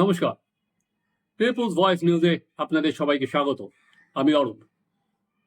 নমস্কার। People's voice নিউজে আপনাদের সবাইকে স্বাগত। আমি অরূপ।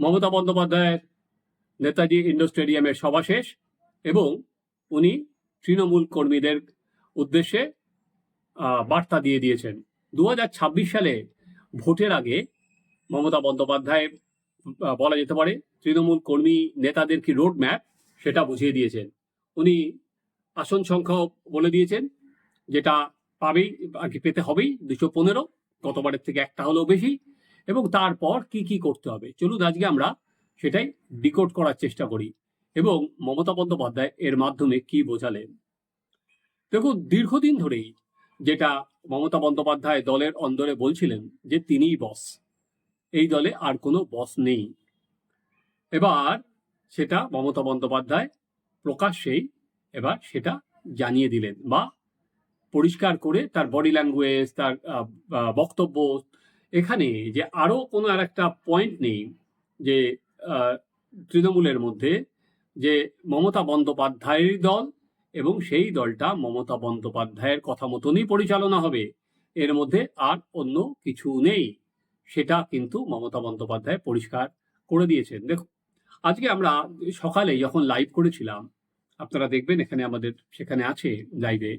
মমতা বন্দ্যোপাধ্যায়ের নেতাজি ইন্ডোর স্টেডিয়ামের সভা শেষ এবং উনি তৃণমূল কর্মীদের উদ্দেশ্যে বার্তা দিয়ে দিয়েছেন। দু হাজার ছাব্বিশ সালে ভোটের আগে মমতা বন্দ্যোপাধ্যায় বলা যেতে পারে তৃণমূল কর্মী নেতাদের কি রোড ম্যাপ সেটা বুঝিয়ে দিয়েছেন। উনি আসন সংখ্যাও বলে দিয়েছেন, যেটা পাবেই আর কি পেতে হবেই, দুশো পনেরো, গতবারের থেকে একটা হলেও বেশি, এবং তারপর কি কি করতে হবে? চলুন আজকে আমরা সেটাই ডিকোড করার চেষ্টা করি, এবং মমতা বন্দ্যোপাধ্যায় এর মাধ্যমে কি বোঝালেন? দেখুন, দীর্ঘদিন ধরেই যেটা মমতা বন্দ্যোপাধ্যায় দলের অন্দরে বলছিলেন যে তিনিই বস এই দলে আর কোনো বস নেই। এবার সেটা মমতা বন্দ্যোপাধ্যায় প্রকাশ্যেই এবার সেটা জানিয়ে দিলেন, বা পরিষ্কার করে তার বডি ল্যাঙ্গুয়েজ তার বক্তব্য, এখানে যে আরও কোনো আর একটা পয়েন্ট নেই যে তৃণমূলের মধ্যে যে মমতা বন্দ্যোপাধ্যায়ের দল এবং সেই দলটা মমতা বন্দ্যোপাধ্যায়ের কথা মতনই পরিচালনা হবে। এর মধ্যে আর অন্য কিছু নেই। সেটা কিন্তু মমতা বন্দ্যোপাধ্যায় পরিষ্কার করে দিয়েছেন। দেখো আজকে আমরা সকালে যখন লাইভ করেছিলাম, আপনারা দেখবেন এখানে আমাদের, সেখানে আছে লাইভে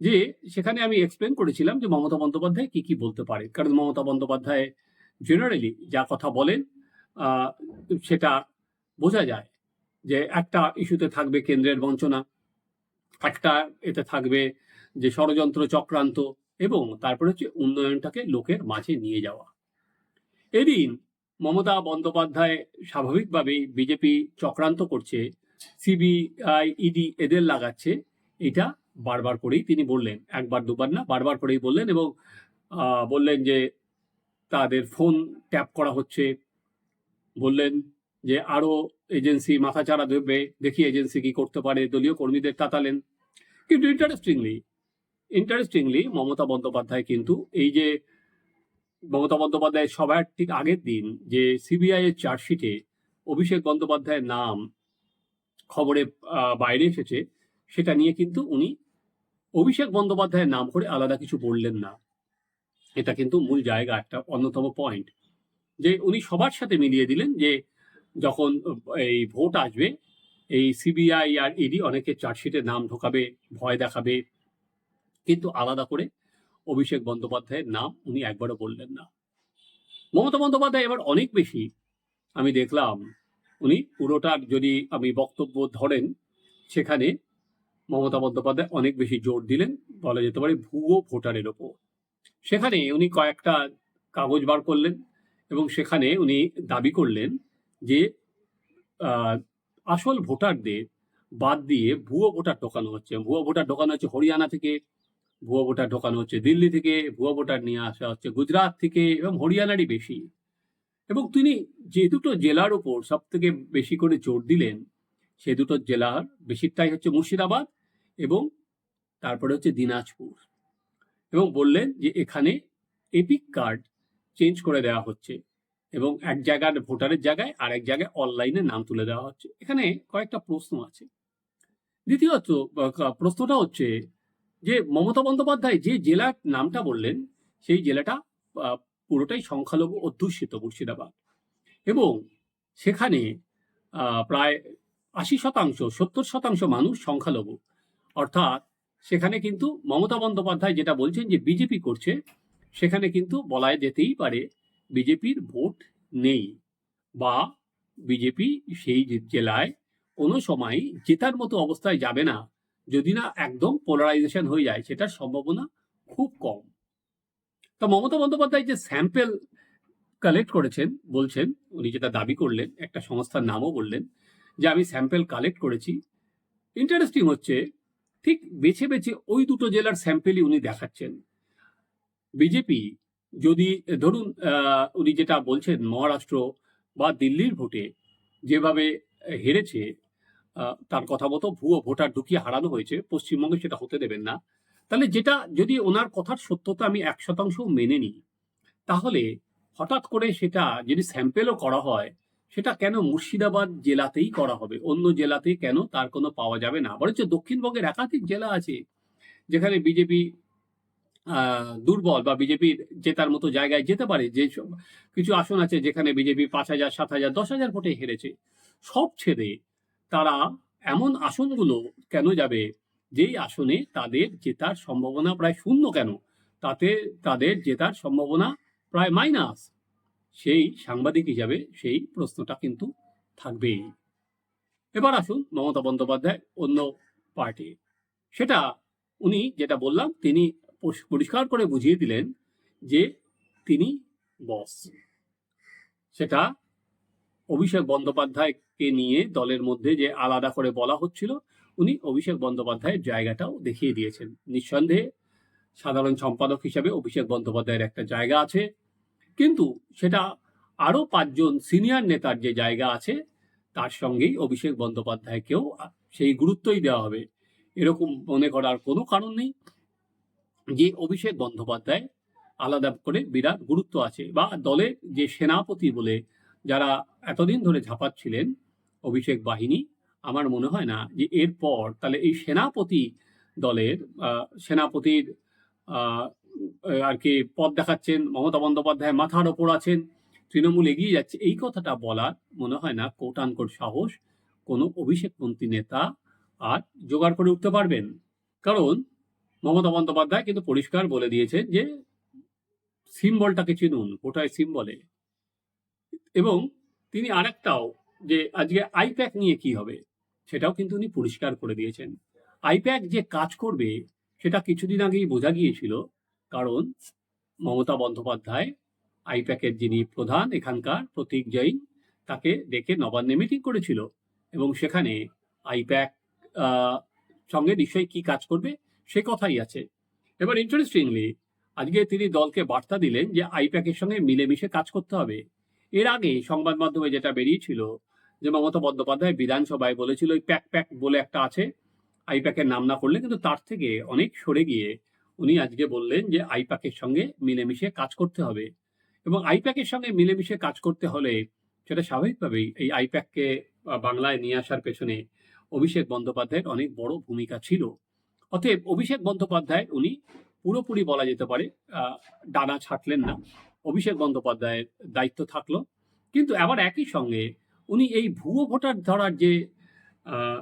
যে সেখানে আমি এক্সপ্লেন করেছিলাম যে মমতা বন্দ্যোপাধ্যায় কি কি বলতে পারে। কারণ মমতা বন্দ্যোপাধ্যায় জেনারেলি যা কথা বলেন সেটা বোঝা যায় যে একটা ইস্যুতে থাকবে কেন্দ্রের বঞ্চনা, একটা এতে থাকবে যে ষড়যন্ত্র চক্রান্ত এবং তারপরে হচ্ছে উন্নয়নটাকে লোকের মাঝে নিয়ে যাওয়া। এদিন মমতা বন্দ্যোপাধ্যায় স্বাভাবিকভাবেই বিজেপি চক্রান্ত করছে সিবিআই ইডি এদের লাগাচ্ছে, এটা বারবার করেই তিনি বললেন, একবার, দুবার না, বারবার করেই বললেন এবং বললেন যে তাদের ফোন ট্যাপ করা হচ্ছে। বললেন যে আরও এজেন্সি মাথাচাড়া দেবে, দেখি এজেন্সি কি করতে পারে, দলীয় কর্মীদের তাতালেন। কিন্তু ইন্টারেস্টিংলি ইন্টারেস্টিংলি মমতা বন্দ্যোপাধ্যায় কিন্তু এই যে মমতা বন্দ্যোপাধ্যায় সবার ঠিক আগের দিন যে সিবিআই এর চার্জশিটে অভিষেক বন্দ্যোপাধ্যায়ের নাম খবরে বাইরে এসেছে, সেটা নিয়ে কিন্তু উনি অভিষেক বন্দ্যোপাধ্যায়ের নাম করে আলাদা কিছু বললেন না। এটা কিন্তু মূল জায়গা, একটা অন্যতম পয়েন্ট যে উনি সবার সাথে মিলিয়ে দিলেন যে যখন এই ভোট আসবে, এই সিবিআই আর ইডি অনেকে চার্জশিটে নাম ঢোকাবে, ভয় দেখাবে। কিন্তু আলাদা করে অভিষেক বন্দ্যোপাধ্যায়ের নাম উনি একবারও বললেন না। মমতা বন্দ্যোপাধ্যায় এবার অনেক বেশি। আমি দেখলাম উনি পুরোটার যদি আমি বক্তব্য ধরেন, সেখানে মমতা বন্দ্যোপাধ্যায় অনেক বেশি জোর দিলেন, বলা যেতে পারে ভুয়ো ভোটারের ওপর। সেখানে উনি কয়েকটা কাগজ বার করলেন এবং সেখানে উনি দাবি করলেন যে আসল ভোটারদের বাদ দিয়ে ভুয়ো ভোটার ঢোকানো হচ্ছে। ভুয়ো ভোটার ঢোকানো হচ্ছে হরিয়ানা থেকে, ভুয়ো ভোটার ঢোকানো হচ্ছে দিল্লি থেকে, ভুয়ো ভোটার নিয়ে আসা হচ্ছে গুজরাট থেকে এবং হরিয়ানারই বেশি। এবং তিনি যে দুটো জেলার উপর সব থেকে বেশি করে জোর দিলেন, সে দুটো জেলার বেশিরটাই হচ্ছে মুর্শিদাবাদ এবং তারপরে হচ্ছে দিনাজপুর। এবং বললেন যে এখানে এপিক কার্ড চেঞ্জ করে দেওয়া হচ্ছে এবং এক জায়গার ভোটারের জায়গায় আর এক জায়গায় অনলাইনে নাম তুলে দেওয়া হচ্ছে। এখানে কয়েকটা প্রশ্ন আছে। দ্বিতীয়ত প্রশ্নটা হচ্ছে যে মমতা বন্দ্যোপাধ্যায় যে জেলার নামটা বললেন, সেই জেলাটা পুরোটাই সংখ্যালঘু অধ্যুষিত মুর্শিদাবাদ। এবং সেখানে প্রায় আশি শতাংশ, সত্তর শতাংশ মানুষ সংখ্যালঘু। অর্থাৎ সেখানে কিন্তু মমতা বন্দ্যোপাধ্যায় যেটা বলছেন যে বিজেপি করছে, সেখানে কিন্তু বলা যেতেই পারে বিজেপির ভোট নেই বা বিজেপি সেই জেলায় কোনো সময় জেতার মতো অবস্থায় যাবে না, যদি না একদম পোলারাইজেশন হয়ে যায়, সেটার সম্ভাবনা খুব কম। তা মমতা বন্দ্যোপাধ্যায় যে স্যাম্পেল কালেক্ট করেছেন, বলছেন, উনি যেটা দাবি করলেন, একটা সংস্থার নামও বললেন যে আমি স্যাম্পেল কালেক্ট করেছি। ইন্টারেস্টিং হচ্ছে ঠিক বেছে বেছে ওই দুটো জেলার স্যাম্পেলই উনি দেখাচ্ছেন। বিজেপি যদি, ধরুন উনি যেটা বলছেন মহারাষ্ট্র বা দিল্লির ভোটে যেভাবে হেরেছে তার কথা মতো ভুয়ো ভোটার ঢুকিয়ে হারানো হয়েছে, পশ্চিমবঙ্গে সেটা হতে দেবেন না। তাহলে যেটা, যদি ওনার কথার সত্যতা আমি এক শতাংশ মেনে নিই, তাহলে হঠাৎ করে সেটা যদি স্যাম্পেলও করা হয় সেটা কেন মুর্শিদাবাদ জেলাতেই করা হবে? অন্য জেলাতে কেন তার কোনো পাওয়া যাবে না? বরঞ্চ দক্ষিণবঙ্গের একাধিক জেলা আছে যেখানে বিজেপি দুর্বল বা বিজেপির জেতার মতো জায়গায় যেতে পারে। যে কিছু আসন আছে যেখানে বিজেপি পাঁচ হাজার, সাত হাজার, দশ হাজার ভোটে হেরেছে। সব ছেড়ে তারা এমন আসনগুলো কেন যাবে? যেই আসনে তাদের জেতার সম্ভাবনা প্রায় শূন্য কেন? তাতে তাদের জেতার সম্ভাবনা প্রায় মাইনাস। সেই সাংবাদিক হিসাবে সেই প্রশ্নটা কিন্তু থাকবেই। এবার আসুন মমতা বন্দ্যোপাধ্যায় অন্য পার্টি। সেটা উনি যেটা বললাম, তিনি পরিষ্কার করে বুঝিয়ে দিলেন যে তিনি বস। সেটা অভিষেক বন্দ্যোপাধ্যায়কে নিয়ে দলের মধ্যে যে আলাদা করে বলা হচ্ছিল, উনি অভিষেক বন্দ্যোপাধ্যায়ের জায়গাটাও দেখিয়ে দিয়েছেন। নিঃসন্দেহে সাধারণ সম্পাদক হিসাবে অভিষেক বন্দ্যোপাধ্যায়ের একটা জায়গা আছে। কিন্তু সেটা আরও পাঁচজন সিনিয়র নেতার যে জায়গা আছে, তার সঙ্গেই অভিষেক বন্দ্যোপাধ্যায়কেও সেই গুরুত্বই দেওয়া হবে। এরকম মনে করার কোনো কারণ নেই যে অভিষেক বন্দ্যোপাধ্যায় আলাদা করে বিরাট গুরুত্ব আছে বা দলের যে সেনাপতি বলে যারা এতদিন ধরে ঝাঁপাচ্ছিলেন অভিষেক বাহিনী, আমার মনে হয় না যে এরপর তাহলে এই সেনাপতি দলের সেনাপতির আর কি পদ দেখাচ্ছেন, মমতা বন্দ্যোপাধ্যায় মাথার ওপর আছেন, তৃণমূল এগিয়ে যাচ্ছে। এই কথাটা বলার মনে হয় না কোটানকোট সাহস কোনো অভিষেকপন্থী নেতা আর জোগাড় করে উঠতে পারবেন। কারণ মমতা বন্দ্যোপাধ্যায় কিন্তু পরিষ্কার বলে দিয়েছেন যে সিম্বলটাকে চিনুন ওটাই সিম্বলে। এবং তিনি আরেকটাও যে আজকে আইপ্যাক নিয়ে কি হবে, সেটাও কিন্তু উনি পরিষ্কার করে দিয়েছেন। আইপ্যাক যে কাজ করবে, সেটা কিছুদিন আগেই বোঝা গিয়েছিল কারণ মমতা বন্দ্যোপাধ্যায়, আইপ্যাকের যিনি প্রধান এখানকার প্রতীক জৈন, তাকে ডেকে নবান্নে মিটিং করেছিল। এবং সেখানে আইপ্যাক সঙ্গে নিশ্চয়ই কি কাজ করবে সে কথাই আছে। এবার ইন্টারেস্টিংলি আজকে তিনি দলকে বার্তা দিলেন যে আইপ্যাকের সঙ্গে মিলেমিশে কাজ করতে হবে। এর আগে সংবাদ মাধ্যমে যেটা বেরিয়েছিল যে মমতা বন্দ্যোপাধ্যায় বিধানসভায় বলেছিল, ওই প্যাক প্যাক বলে একটা আছে। আইপ্যাকের নাম না করলে কিন্তু তার থেকে অনেক সরে গিয়ে উনি আজকে বললেন যে আইপ্যাকের সঙ্গে মিলেমিশে কাজ করতে হবে। এবং আইপ্যাকের সঙ্গে মিলেমিশে কাজ করতে হলে সেটা স্বাভাবিকভাবেই এই আইপ্যাককে বাংলায় নিয়ে আসার পেছনে অভিষেক বন্দ্যোপাধ্যায়ের অনেক বড় ভূমিকা ছিল। অতএব অভিষেক বন্দ্যোপাধ্যায় উনি পুরোপুরি বলা যেতে পারে ডানা ছাটলেন না। অভিষেক বন্দ্যোপাধ্যায়ের দায়িত্ব থাকল। কিন্তু আবার একই সঙ্গে উনি এই ভুয়ো ভোটার ধরার যে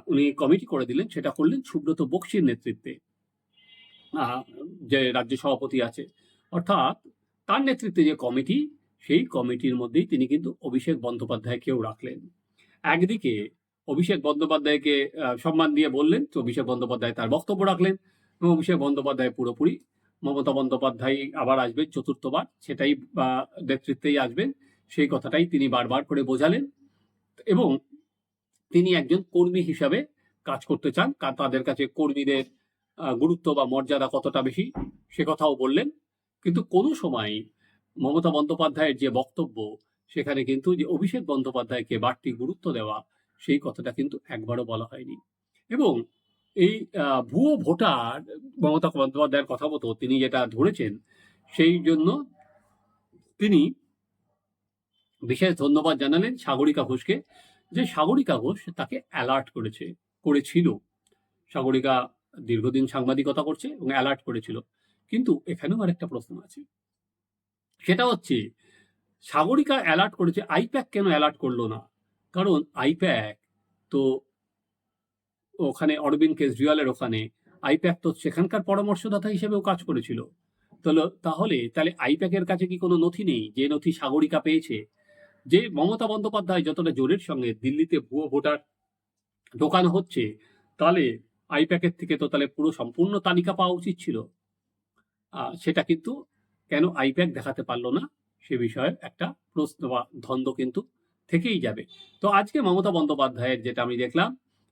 উনি কমিটি করে দিলেন সেটা করলেন সুব্রত বক্সির নেতৃত্বে। যে রাজ্য সভাপতি আছে। অর্থাৎ তার নেতৃত্বে যে কমিটি, সেই কমিটির মধ্যেই তিনি কিন্তু অভিষেক বন্দ্যোপাধ্যায়কেও রাখলেন। একদিকে অভিষেক বন্দ্যোপাধ্যায়কে সম্মান দিয়ে বললেন তো অভিষেক বন্দ্যোপাধ্যায় তার বক্তব্য রাখলেন এবং অভিষেক বন্দ্যোপাধ্যায় পুরোপুরি মমতা বন্দ্যোপাধ্যায় আবার আসবেন চতুর্থবার, সেটাই নেতৃত্বেই আসবেন, সেই কথাটাই তিনি বারবার করে বোঝালেন। এবং তিনি একজন কর্মী হিসাবে কাজ করতে চান তাদের কাছে কর্মীদের গুরুত্ব বা মর্যাদা কতটা বেশি? সে কথাও বললেন। কিন্তু কোনো সময় মমতা বন্দ্যোপাধ্যায়ের যে বক্তব্য, সেখানে কিন্তু যে অভিষেক বন্দ্যোপাধ্যায়কে বাড়তি গুরুত্ব দেওয়া, সেই কথাটা কিন্তু একবারও বলা হয়নি। এবং এই ভুয়ো ভোটার মমতা বন্দ্যোপাধ্যায়ের কথা মতো তিনি যেটা ধরেছেন, সেই জন্য তিনি বিশেষ ধন্যবাদ জানালেন সাগরিকা ঘোষকে যে সাগরিকা ঘোষ তাকে অ্যালার্ট করেছে, করেছিল। সাগরিকা দীর্ঘদিন সাংবাদিকতা করছে এবং অ্যালার্ট করেছিল। কিন্তু এখানেও আরেকটা প্রশ্ন আছে। সেটা হচ্ছে, সাগরিকা অ্যালার্ট করেছে, আইপ্যাক কেন অ্যালার্ট করল না? কারণ আইপ্যাক তো ওখানে অরবিন্দ কেজরিওয়ালের ওখানে, আইপ্যাক তো সেখানকার পরামর্শদাতা হিসেবেও কাজ করেছিল। তাহলে তাহলে আইপ্যাকের কাছে কি কোনো নথি নেই? যে নথি সাগরিকা পেয়েছে? যে মমতা বন্দ্যোপাধ্যায় যতটা জোরের সঙ্গে দিল্লিতে ভুয়ো ভোটার ঢোকানো হচ্ছে, তাহলে আইপ্যাকের থেকে তো তাহলে পুরো সম্পূর্ণ তালিকা পাওয়া উচিত ছিল। সেটা কিন্তু কেন আইপ্যাক দেখাতে পারল না, সে বিষয়ে একটা প্রশ্ন বা ধন্দ কিন্তু থেকেই যাবে। তো আজকে মমতা বন্দ্যোপাধ্যায়ের যেটা আমি দেখলাম,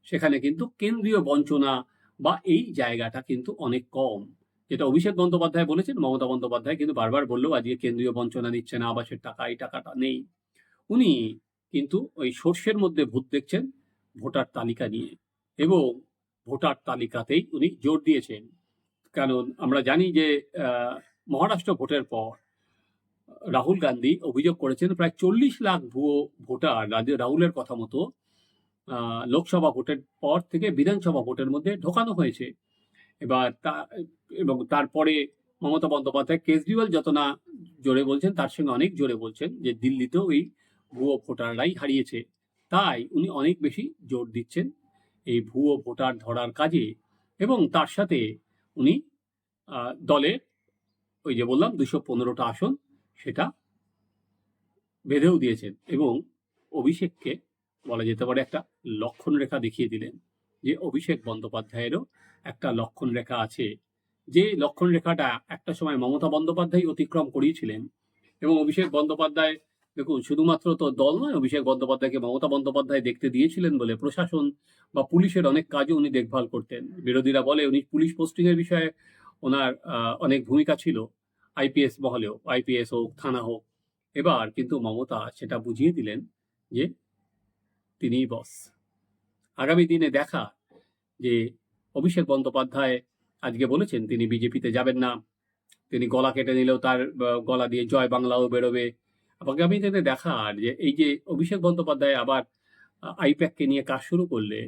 সেখানে কিন্তু কেন্দ্রীয় বঞ্চনা বা এই জায়গাটা কিন্তু অনেক কম। যেটা অভিষেক বন্দ্যোপাধ্যায় বলেছেন, মমতা বন্দ্যোপাধ্যায় কিন্তু বারবার বললেও আজকে কেন্দ্রীয় বঞ্চনা নিচ্ছে না, আবাসের টাকা, এই টাকাটা নেই। উনি কিন্তু ওই সর্ষের মধ্যে ভূত দেখছেন ভোটার তালিকা নিয়ে। এবং ভোটার তালিকাতেই উনি জোর দিয়েছেন। কারণ আমরা জানি যে মহারাষ্ট্র ভোটের পর, রাহুল গান্ধী অভিযোগ করেছেন প্রায় চল্লিশ লাখ ভুয়ো ভোটার রাহুলের কথা মতো লোকসভা ভোটের পর থেকে বিধানসভা ভোটের মধ্যে ঢোকানো হয়েছে। এবার তা, এবং তারপরে মমতা বন্দ্যোপাধ্যায় কেজরিওয়াল যত না জোরে বলছেন, তার সঙ্গে অনেক জোরে বলছেন যে দিল্লিতেও এই ভুয়ো ভোটাররাই হারিয়েছে। তাই উনি অনেক বেশি জোর দিচ্ছেন। এই ভুয়ো ভোটার ধরার কাজে এবং তার সাথে উনি দলের ওই যে বললাম দুশো পনেরোটা আসন সেটা বেঁধেও দিয়েছেন এবং অভিষেককে বলা যেতে পারে একটা লক্ষণ রেখা দেখিয়ে দিলেন যে অভিষেক বন্দ্যোপাধ্যায়েরও একটা লক্ষণ রেখা আছে। যে লক্ষণ রেখাটা একটা সময় মমতা বন্দ্যোপাধ্যায় অতিক্রম করিয়েছিলেন এবং অভিষেক বন্দ্যোপাধ্যায় দেখুন, শুধুমাত্র তো দল নয়, অভিষেক বন্দ্যোপাধ্যায়কে মমতা বন্দ্যোপাধ্যায় দেখতে দিয়েছিলেন বলে প্রশাসন বা পুলিশের অনেক কাজও উনি দেখভাল করতেন। বিরোধীরা বলে উনি পুলিশ পোস্টিং এর বিষয়ে ওনার অনেক ভূমিকা ছিল, আইপিএস মহলেও আইপিএস হোক, থানা হোক। এবার কিন্তু মমতা সেটা বুঝিয়ে দিলেন যে তিনিই বস। আগামী দিনে দেখা যে অভিষেক বন্দ্যোপাধ্যায় আজকে বলেছেন তিনি বিজেপিতে যাবেন না। তিনি গলা কেটে নিলেও তার গলা দিয়ে জয় বাংলাও বেরোবে। আগামী দিনে দেখার যে এই যে অভিষেক বন্দ্যোপাধ্যায় আবার আইপ্যাককে নিয়ে কাজ শুরু করলে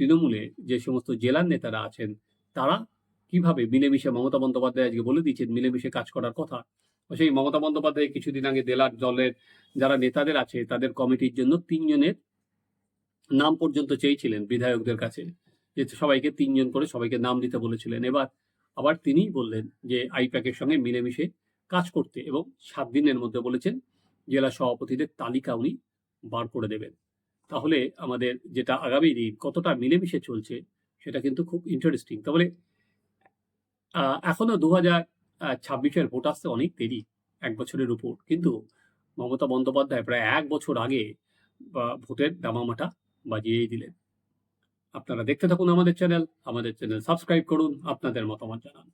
তৃণমূলে যে সমস্ত জেলার নেতারা আছেন, তারা কীভাবে মিলেমিশে, মমতা বন্দ্যোপাধ্যায় আজকে বলে দিচ্ছেন মিলেমিশে কাজ করার কথা। সেই মমতা বন্দ্যোপাধ্যায় কিছুদিন আগে জেলার দলের যারা নেতাদের আছে, তাদের কমিটির জন্য তিনজনের নাম পর্যন্ত চেয়েছিলেন বিধায়কদের কাছে। যে সবাইকে তিনজন করে সবাইকে নাম দিতে বলেছিলেন। এবার আবার তিনিই বললেন যে আইপ্যাকের সঙ্গে মিলেমিশে কাজ করতে এবং সাত দিনের মধ্যে বলেছেন জেলা সভাপতিদের তালিকা উনি বার করে দেবেন। তাহলে আমাদের যেটা আগামী দিন কতটা মিলেমিশে চলছে সেটা কিন্তু খুব ইন্টারেস্টিং তাহলে এখনও দু হাজার ছাব্বিশের ভোট আসতে অনেক দেরি, এক বছরের উপর। কিন্তু মমতা বন্দ্যোপাধ্যায় প্রায় এক বছর আগে ভোটের দামামাটা বাজিয়েই দিলেন। আপনারা দেখতে থাকুন আমাদের চ্যানেল আমাদের চ্যানেল সাবস্ক্রাইব করুন, আপনাদের মতামত জানান।